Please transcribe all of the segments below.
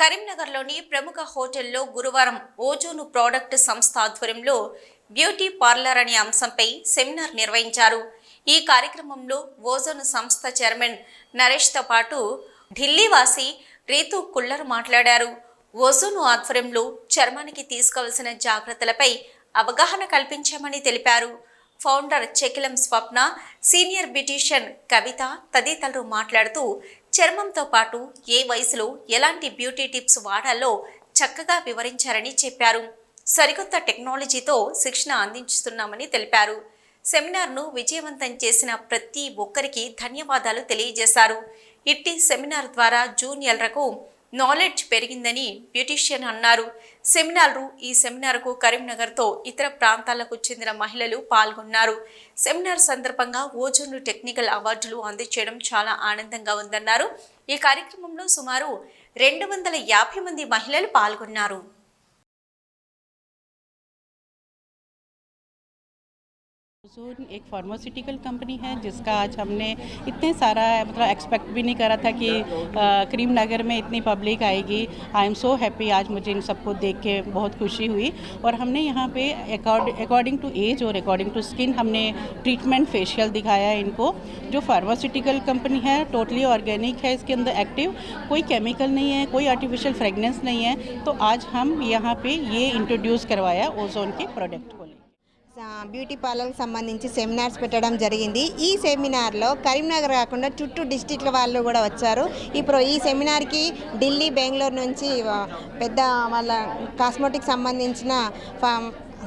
కరీంనగర్లోని ప్రముఖ హోటల్లో గురువారం ఓజోను ప్రోడక్ట్ సంస్థ ఆధ్వర్యంలో బ్యూటీ పార్లర్ అనే అంశంపై సెమినార్ నిర్వహించారు. ఈ కార్యక్రమంలో ఓజోను సంస్థ చైర్మన్ నరేష్తో పాటు ఢిల్లీవాసి రీతు కుల్లర్ మాట్లాడారు. ఓజోను ఆధ్వర్యంలో చర్మానికి తీసుకోవాల్సిన జాగ్రత్తలపై అవగాహన కల్పించామని తెలిపారు. Founder Chekilam Swapna senior beautician Kavitha తదితరులు మాట్లాడుతూ చర్మంతో పాటు ఏ వయసులో ఎలాంటి బ్యూటీ టిప్స్ వాడాలో చక్కగా వివరించారని చెప్పారు. సరికొత్త టెక్నాలజీతో శిక్షణ అందించుతున్నామని తెలిపారు. సెమినార్ను విజయవంతం చేసిన ప్రతి ఒక్కరికి ధన్యవాదాలు తెలియజేశారు. ఇట్టి సెమినార్ ద్వారా జూనియర్లకు నాలెడ్జ్ పెరిగిందని బ్యూటీషియన్ అన్నారు. సెమినార్లు ఈ సెమినార్కు కరీంనగర్తో ఇతర ప్రాంతాలకు చెందిన మహిళలు పాల్గొన్నారు. సెమినార్ సందర్భంగా ఓజోన్లు టెక్నికల్ అవార్డులు అందించడం చాలా ఆనందంగా ఉందన్నారు. ఈ కార్యక్రమంలో సుమారు రెండు వందల యాభై మంది మహిళలు పాల్గొన్నారు. ओजोन एक फार्मास्यूटिकल कंपनी है, जिसका आज हमने इतने सारा मतलब एक्सपेक्ट भी नहीं करा था कि करीम नगर में इतनी पब्लिक आएगी। आई एम सो हैप्पी आज मुझे इन सबको देख के बहुत खुशी हुई। और हमने यहाँ पे अकॉर्डिंग टू एज और अकॉर्डिंग टू स्किन हमने ट्रीटमेंट फेशियल दिखाया है इनको। जो फार्मास्यूटिकल कंपनी है टोटली ऑर्गेनिक है, इसके अंदर एक्टिव कोई केमिकल नहीं है, कोई आर्टिफिशियल फ्रेगनेंस नहीं है। तो आज हम यहाँ पर ये इंट्रोड्यूस करवाया ओजोन के प्रोडक्ट को। బ్యూటీ పార్లర్కి సంబంధించి సెమినార్స్ పెట్టడం జరిగింది. ఈ సెమినార్లో కరీంనగర్ కాకుండా చుట్టూ డిస్టిక్ల వాళ్ళు కూడా వచ్చారు. ఇప్పుడు ఈ సెమినార్కి ఢిల్లీ బెంగళూరు నుంచి పెద్ద వాళ్ళ కాస్మెటిక్ సంబంధించిన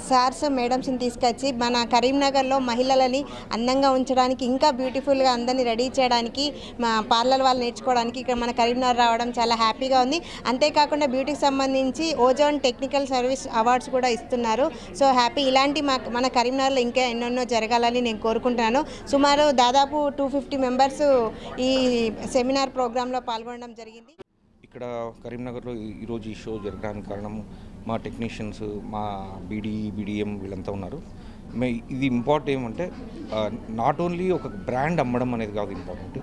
సార్స్ మేడమ్స్ని తీసుకొచ్చి మన కరీంనగర్లో మహిళలని అందంగా ఉంచడానికి ఇంకా బ్యూటిఫుల్గా అందరినీ రెడీ చేయడానికి మా పార్లర్ వాళ్ళు నేర్చుకోవడానికి ఇక్కడ మన కరీంనగర్ రావడం చాలా హ్యాపీగా ఉంది. అంతేకాకుండా బ్యూటీకి సంబంధించి ఓజోన్ టెక్నికల్ సర్వీస్ అవార్డ్స్ కూడా ఇస్తున్నారు. సో హ్యాపీ ఇలాంటి మా మన కరీంనగర్లో ఇంకా ఎన్నెన్నో జరగాలని నేను కోరుకుంటున్నాను. సుమారు దాదాపు టూ ఫిఫ్టీ మెంబర్స్ ఈ సెమినార్ ప్రోగ్రాంలో పాల్గొనడం జరిగింది. ఇక్కడ కరీంనగర్లో ఈరోజు ఈ షో జరగడానికి కారణము మా టెక్నీషియన్స్ మా బీడీ బీడిఎం వీళ్ళంతా ఉన్నారు. మే ఇది ఇంపార్టెంట్ ఏమంటే నాట్ ఓన్లీ ఒక బ్రాండ్ అమ్మడం అనేది కాదు ఇంపార్టెంట్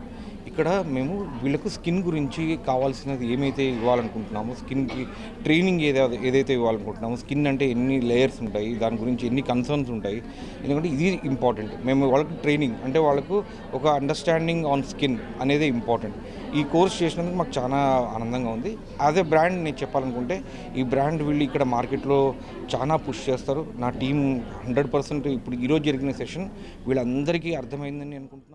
ఇక్కడ మేము వీళ్ళకు స్కిన్ గురించి కావాల్సినది ఏమైతే ఇవ్వాలనుకుంటున్నామో స్కిన్కి ట్రైనింగ్ ఏదైతే ఏదైతే ఇవ్వాలనుకుంటున్నామో స్కిన్ అంటే ఎన్ని లేయర్స్ ఉంటాయి దాని గురించి ఎన్ని కన్సర్న్స్ ఉంటాయి ఎందుకంటే ఇది ఇంపార్టెంట్ మేము వాళ్ళకి ట్రైనింగ్ అంటే వాళ్ళకు ఒక అండర్స్టాండింగ్ ఆన్ స్కిన్ అనేది ఇంపార్టెంట్ ఈ కోర్స్ చేసినందుకు మాకు చాలా ఆనందంగా ఉంది. అదే బ్రాండ్ నేను చెప్పాలనుకుంటే ఈ బ్రాండ్ వీళ్ళు ఇక్కడ మార్కెట్లో చాలా పుష్ చేస్తారు. నా టీం హండ్రెడ్ పర్సెంట్ ఇప్పుడు ఈరోజు జరిగిన సెషన్ వీళ్ళందరికీ అర్థమైందని అనుకుంటున్నాను.